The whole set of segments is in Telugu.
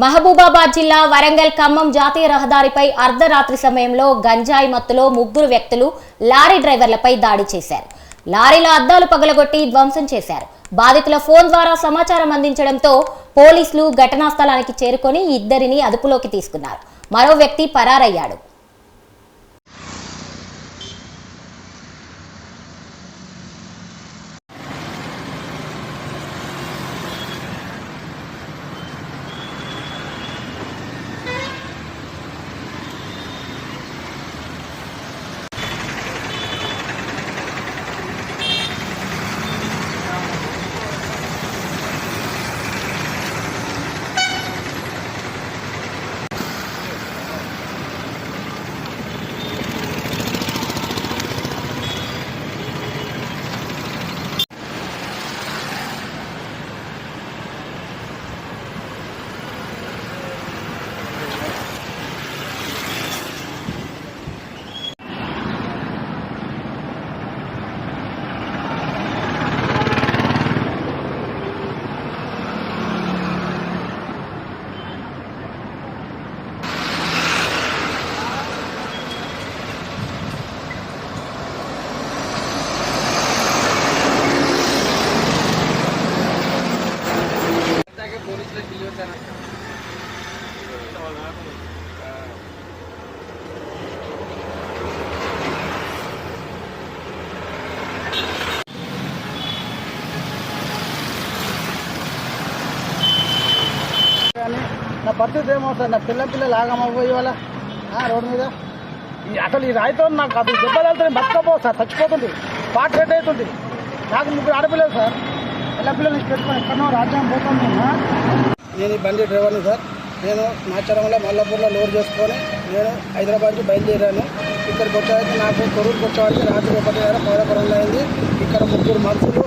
మహబూబాబాద్ జిల్లా వరంగల్ ఖమ్మం జాతీయ రహదారిపై అర్ధరాత్రి సమయంలో గంజాయి మత్తులో ముగ్గురు వ్యక్తులు లారీ డ్రైవర్లపై దాడి చేశారు. లారీల అద్దాలు పగలగొట్టి ధ్వంసం చేశారు. బాధితుల ఫోన్ ద్వారా సమాచారం అందించడంతో పోలీసులు ఘటనా స్థలానికి చేరుకొని ఇద్దరిని అదుపులోకి తీసుకున్నారు. మరో వ్యక్తి పరారయ్యాడు. నా పరిస్థితి ఏమవుతుంది? నా పిల్ల పిల్లలు ఆగమపోయి వాళ్ళ రోడ్డు మీద. ఈ అసలు ఈ రాయితో నాకు అసలు దెబ్బలు వెళ్తుంది బతకపో సార్ చచ్చిపోతుంది. పాట సెట్ అవుతుంది. నాకు ముగ్గురు ఆడపిల్లలు సార్. పిల్ల పిల్లలు పెట్టుకొని ఎక్కడో రాజ్యం పోతున్నా నేను ఈ బండి డ్రైవర్ని సార్. నేను మాచరంలో మల్లపూర్లో లోడ్ చేసుకొని నేను హైదరాబాద్కి బయలుదేరాను. ఇక్కడికి వచ్చేవారికి నాకు కొరూరుకి వచ్చేవారికి రాత్రి ఒకటి దగ్గర పదకొండు అయింది. ఇక్కడ ముగ్గురు మనుషులు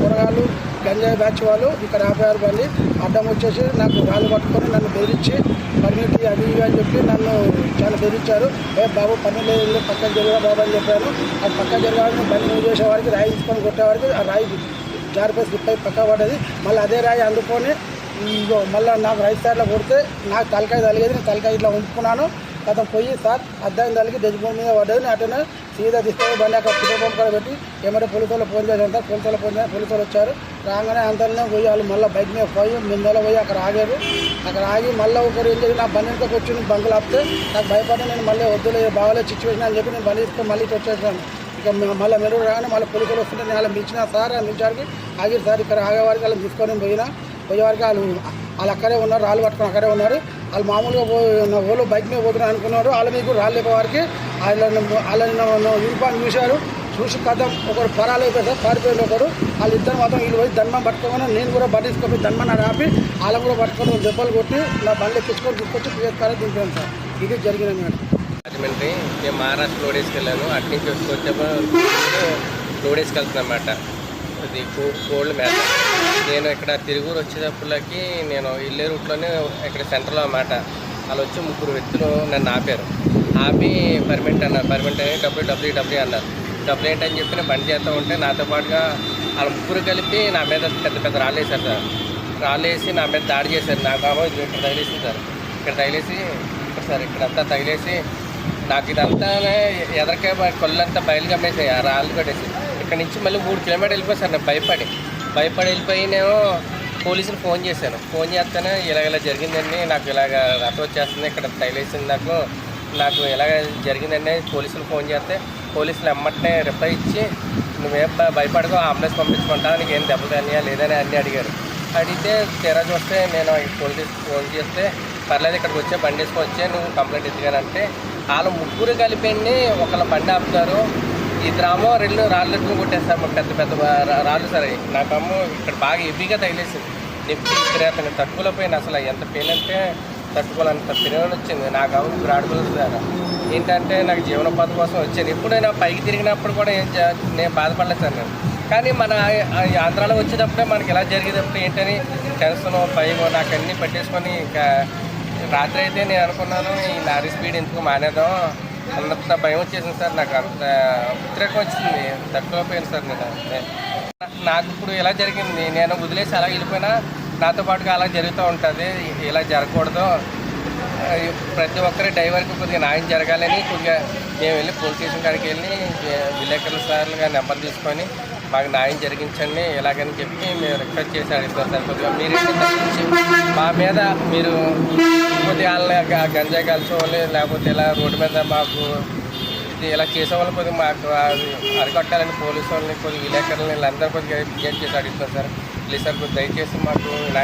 కూరగాయలు గంజాయి బ్యాచ్ వాళ్ళు ఇక్కడ ఆపారు బండి అడ్డం వచ్చేసి నాకు వాళ్ళు పట్టుకొని నన్ను బెదిరించి పర్మిటీ అది ఇవి అని చెప్పి నన్ను చాలా బెదిరించారు. ఏ బాబు పని లేదు పక్కన జరగా బాబు అని చెప్పాను అది పక్కన జరగాలని బండి మూవ్ చేసేవారికి రాయి తీసుకొని కొట్టేవారికి ఆ రాయి జారిపోయి స్లిప్ అయి పక్క పడ్డది. మళ్ళీ అదే రాయి అందుకొని మళ్ళీ నాకు రైట్ సైడ్లో కొడితే నాకు తలకాయ తలిగేది నేను తలకాయ ఇట్లా ఉంచుకున్నాను. అతను పోయి సార్ అర్థం దానికి డెజిబోల్ మీద పడ్డది నేను సీదా తీసుకొని బండి అక్కడ పెట్రోల్ కూడా పెట్టి ఏమంటే పోలీసులు ఫోన్ చేశారు సార్. పోలీసులు ఫోన్ చేసి పోలీసులు వచ్చారు. రాగానే అంతలోనే పోయి వాళ్ళు మళ్ళీ బైక్ మీద పోయి మిందలో పోయి అక్కడ ఆగారు. అక్కడ ఆగి మళ్ళీ ఒకరు వెళ్ళి నా బండి వెనక వచ్చి బంకులు ఆపితే నాకు భయపడి నేను మళ్ళీ వద్దులే బాగాలే సిచ్యువేషన్ అని చెప్పి నేను బండి తీసుకొని మళ్ళీ వచ్చేసాను. ఇక మళ్ళీ మెరుగు రాగానే మళ్ళీ పోలీసులు వస్తుంటే నేను అలా మించిన సార్ అని మించారికి ఆగిరు సార్ ఇక్కడ ఆగేవారికి వాళ్ళు తీసుకొని పోయినా. పోయేవారికి వాళ్ళు వాళ్ళు అక్కడే ఉన్నారు రాళ్ళు పట్టుకొని అక్కడే ఉన్నారు. వాళ్ళు మామూలుగా పో బైక్ మీద పోతున్నారు అనుకున్నారు వాళ్ళ మీకు రాలేక వారికి. వాళ్ళని వాళ్ళని యూనిఫామ్ చూశారు. చూసి కథం ఒకరు పరాలు అయిపోయి పారిపోయిన ఒకరు వాళ్ళు ఇద్దరు మాత్రం వీళ్ళు పోయి ధన్మం పట్టుకోమని నేను కూడా బండి తీసుకొని ధన్మని ఆడ ఆపి వాళ్ళని కూడా పట్టుకొని దెబ్బలు కొట్టి నా బండి ఎక్కించుకొని తీసుకొచ్చి పిఎస్ఆర్ దింపాను సార్. ఇది జరిగిన మేడం రాజమండ్రి నేను మహారాష్ట్ర లోడ్ వేసుకెళ్ళాను అటు నుంచి వచ్చేప్పుడు లోడ్ వెళ్తున్నాం అన్నమాట. కో- కోల్డ్ మేత. నేను ఇక్కడ తిరుగురు వచ్చేటప్పటికి నేను ఇల్లే రూట్లోనే ఇక్కడ సెంటర్లో అన్నమాట. వాళ్ళు వచ్చి ముగ్గురు వ్యక్తులు నన్ను ఆపారు. ఆపి పర్మిట్ అన్నారు. పర్మిట్ అని డబ్ల్యూ డబ్ల్యూ డబ్ల్యూ అన్నారు. డబ్ల్యూ ఏంటని చెప్పి నేను బండి చేస్తూ ఉంటే నాతో పాటుగా వాళ్ళ ముగ్గురు కలిపి నా మీద పెద్ద పెద్ద రాళ్ళు వేశారు సార్. రాళ్ళు వేసి నా మీద దాడి చేశారు. నా బాబు ఇక్కడ తగిలేసింది సార్. ఇక్కడ తగిలేసి ఇక్కడ సార్ ఇక్కడంతా తగిలేసి నాకు ఇదంతా ఎదరికే కొల్లంతా బయలు కమ్మేసాయి ఆ రాళ్ళు కట్టేసి. ఇక్కడ నుంచి మళ్ళీ మూడు కిలోమీటర్లు వెళ్ళిపోయి సార్ నేను భయపడి. భయపడి వెళ్ళిపోయి నేను పోలీసులు ఫోన్ చేశాను. ఫోన్ చేస్తేనే ఇలాగ ఇలా జరిగిందండి నాకు ఇలాగ రథం వచ్చేస్తుంది ఇక్కడ తగిలేసింది నాకు నాకు ఇలాగ జరిగిందండి. పోలీసులు ఫోన్ చేస్తే పోలీసులు ఎమ్మటనే రిప్లై ఇచ్చి నువ్వేం భ- భయపడకు అంబులెన్స్ పంపించుకుంటా నీకు ఏం దెబ్బలు తనియా లేదని అన్నీ అడిగారు. అడిగితే తీరా చూస్తే నేను ఈ పోలీస్ ఫోన్ చేస్తే పర్లేదు ఇక్కడికి వచ్చే బండి వేసుకొని వచ్చే నువ్వు కంప్లైంట్ ఎత్తుగానంటే వాళ్ళు ముగ్గురు కలిపి ఒకళ్ళ బండి ఆపుతారు ఈ ఇద్దరేమో రెండు రాళ్ళు ఎత్తుకుని పెద్ద పెద్ద రాళ్ళు సరే. నాకేమో ఇక్కడ బాగా హెవీగా తగిలేసింది. నొప్పి ఇక్కడ అతను పోయిన అసలు. ఎంత పెయిన్ అంటే తట్టుకోలేంత పెయిన్ వచ్చింది. నాకు అవును బ్రాడ్ ఏంటంటే నాకు జీవనోపాధి కోసం వచ్చాను. ఎప్పుడైనా పైకి తిరిగినప్పుడు కూడా ఏం చే- నేను బాధపడలేదు సార్ నేను. కానీ మన ఆ- ఆంధ్రాలో వచ్చేటప్పుడే మనకి ఎలా జరిగేటప్పుడు ఏంటని టెన్షన్ భయం నాకు అన్నీ పట్టేసుకొని ఇంకా రాత్రి అయితే నేను అనుకున్నాను ఈ లారీ స్పీడ్ ఎందుకు మానేద్దాం? అంత భయం వచ్చేసింది సార్ నాకు అంత ఉద్రేకం వచ్చింది తక్కువపోయాను సార్ నేను. నాకు ఇప్పుడు ఇలా జరిగింది నేను వదిలేసి అలా వెళ్ళిపోయినా నాతో పాటుగా అలా జరుగుతూ ఉంటుంది ఇలా జరగకూడదు. ప్రతి ఒక్కరి డ్రైవర్కి కొద్దిగా న్యాయం జరగాలని కొద్దిగా మేము వెళ్ళి పోలీస్ స్టేషన్ కాడికి వెళ్ళి విలేకరుల సార్లుగా నెంబర్ తీసుకొని మాకు న్యాయం జరిగించండి ఎలాగని చెప్పి మేము రిక్వెస్ట్ చేసి అడుగుతాం సార్ కొద్దిగా మీరు మా మీద మీరు కొద్దిగా గంజాయి కలిసేవాళ్ళు లేకపోతే ఇలా రోడ్డు మీద మాకు ఇది ఇలా చేసే వాళ్ళు కొద్దిగా మాకు అది అరికట్టాలని పోలీసు వాళ్ళని కొద్దిగా విలేకరులని వీళ్ళందరూ కొద్దిగా విజ్ఞప్తి చేసి అడుగుతాం సార్. ప్లీజ్ సార్ కొద్దిగా దయచేసి మాకు